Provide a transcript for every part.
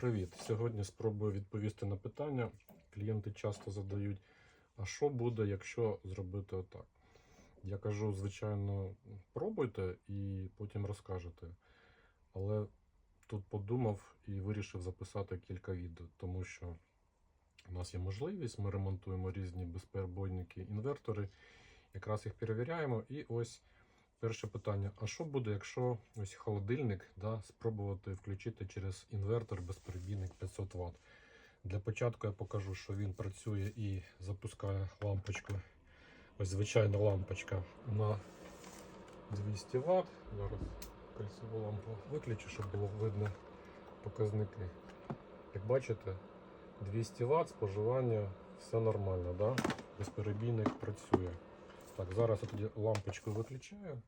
Привіт! Сьогодні спробую відповісти на питання. Клієнти часто задають: а що буде, якщо зробити отак? Я кажу, звичайно, пробуйте і потім розкажете. Але тут подумав і вирішив записати кілька відео, тому що у нас є можливість, ми ремонтуємо різні безперебойники, інвертори, якраз їх перевіряємо. І ось перше питання: а що буде, якщо ось холодильник да, спробувати включити через інвертор безперебійник 500 Вт? Для початку я покажу, що він працює і запускає лампочку. Ось звичайна лампочка на 200 Вт. Зараз кольцеву лампу виключу, щоб було видно показники. Як бачите, 200 Вт споживання, все нормально, да? безперебійник працює. Так, зараз я тоді лампочку виключаю.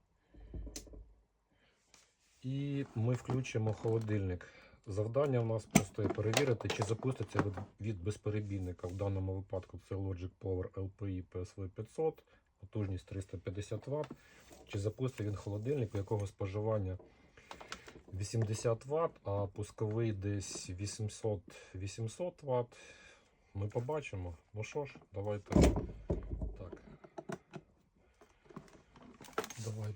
І ми включимо холодильник. Завдання у нас просто перевірити, чи запуститься від безперебійника. В даному випадку це Logic Power LPI PSV 500, потужність 350 Вт. Чи запустить він холодильник, у якого споживання 80 Вт, а пусковий десь 800 800 Вт. Ми побачимо. Ну що ж, давайте так.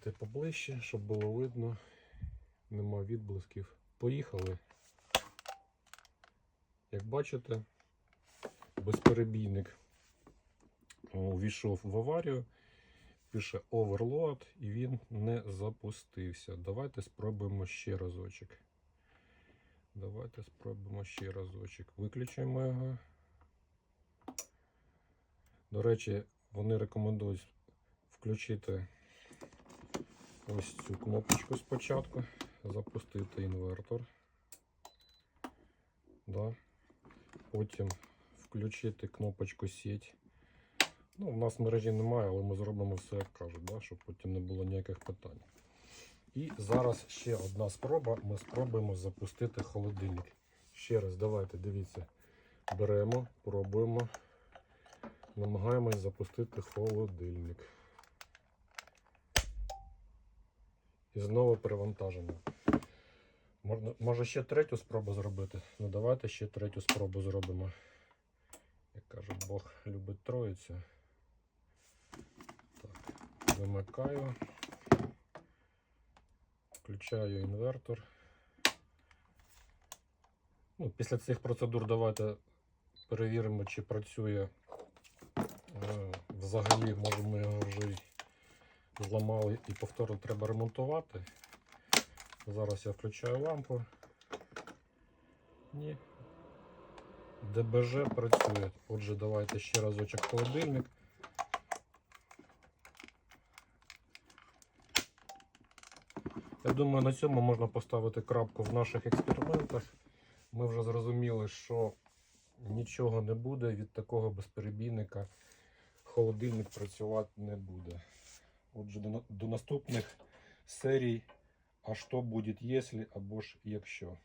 Давайте поближче, щоб було видно. Нема відблисків. Поїхали. Як бачите, безперебійник увійшов в аварію, пише Overload і він не запустився. Давайте спробуємо ще разочок. Давайте спробуємо ще разочок. Виключимо його. До речі, вони рекомендують включити ось цю кнопочку спочатку, запустити інвертор. Да. Потім включити кнопочку сеть. Ну, У нас мережі немає, але ми зробимо все, як кажуть, да, щоб потім не було ніяких питань. І зараз ще одна спроба. Ми спробуємо запустити холодильник. Ще раз, давайте, дивіться. Беремо, пробуємо. Намагаємось запустити холодильник. І знову перевантаження. Можна, може ще третю спробу зробити? Ну давайте ще третю спробу зробимо. Як кажуть, Бог любить троїцю. Так, вимикаю. Включаю інвертор. Ну, після цих процедур давайте перевіримо, чи працює е, взагалі, може ми його вже зламали і повторно треба ремонтувати. Зараз я включаю лампу. Ні. ДБЖ працює. Отже, давайте ще разочок холодильник. Я думаю, на цьому можна поставити крапку в наших експериментах. Ми вже зрозуміли, що нічого не буде від такого безперебійника. Холодильник працювати не буде. Отже, до, до наступних серій. А що буде, якщо або ж якщо.